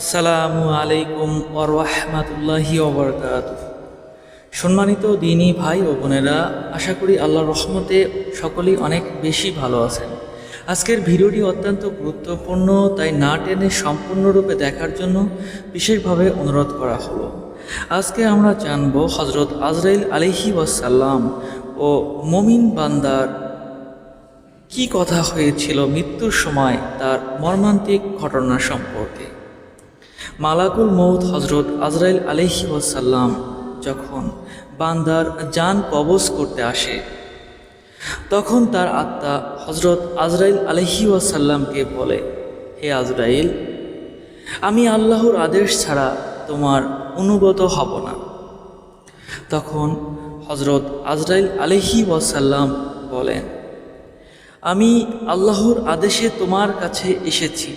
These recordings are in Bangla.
আসসালামু আলাইকুম ওরহমাতুল্লাহি ওবরকাত সম্মানিত দিনী ভাই ও বোনেরা, আশা করি আল্লাহর রহমতে সকলেই অনেক বেশি ভালো আছেন। আজকের ভিডিওটি অত্যন্ত গুরুত্বপূর্ণ, তাই না টেনে সম্পূর্ণরূপে দেখার জন্য বিশেষভাবে অনুরোধ করা হলো। আজকে আমরা জানব হজরত আজরাইল আলিহি ওয়াসাল্লাম ও মমিন বান্দার কি কথা হয়েছিল মৃত্যুর সময় তার মর্মান্তিক ঘটনা সম্পর্কে। মালাকুল মৌত হজরত আজরাইল আলহি যখন বান্দার যান কবজ করতে আসে, তখন তার আত্মা হজরত আজরাইল আলহি ওয়াসাল্লামকে বলে, হে আজরাইল, আমি আল্লাহর আদেশ ছাড়া তোমার অনুগত হব না। তখন হজরত আজরাইল আলহি ওয়াসাল্লাম বলেন, আমি আল্লাহর আদেশে তোমার কাছে এসেছি।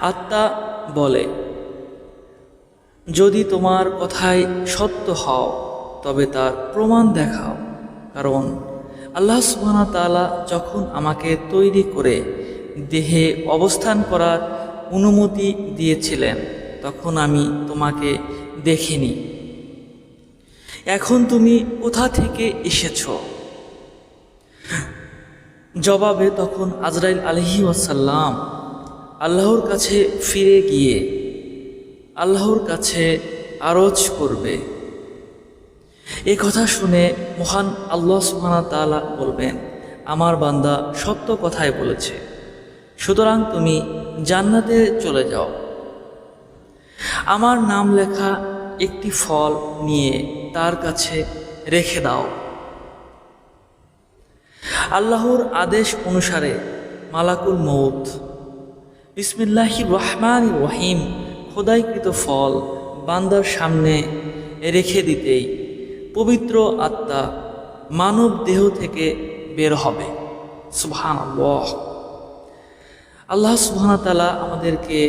আত্মা বলে। যদি তোমার কথায় সত্য হও, তবে তার প্রমাণ দেখাও। কারণ আল্লাহ সুবহানাহু ওয়া তাআলা যখন আমাকে তৈরি করে দেহে অবস্থান করার অনুমতি দিয়েছিলেন, তখন আমি তোমাকে দেখিনি। এখন তুমি কোথা থেকে এসেছ? জবাবে তখন আজরাইল আলহি ওয়াসাল্লাম আল্লাহর কাছে ফিরে গিয়ে আল্লাহর কাছে আরজ করবে। এ কথা শুনে মহান আল্লাহ সুবহানাহু ওয়া তাআলা বলবেন, আমার বান্দা সত্য কথাই বলেছে। সুতরাং তুমি জান্নাতে চলে যাও। আমার নাম লেখা একটি ফল নিয়ে তার কাছে রেখে দাও। আল্লাহর আদেশ অনুসারে মালাকুল মৌত বিসমিল্লাহি রহমান রহিম। খোদাইকৃত ফল বান্দার সামনে রেখে দিতেই পবিত্র আত্মা মানব দেহ থেকে বের হবে। সুবহান আল্লাহ আল্লাহ সুবহান তালা আমাদেরকে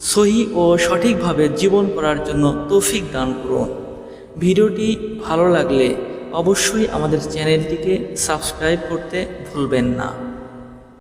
সহি ও সঠিকভাবে জীবন করার জন্য তৌফিক দান করুন। ভিডিওটি ভালো লাগলে অবশ্যই আমাদের চ্যানেলটিকে সাবস্ক্রাইব করতে ভুলবেন না।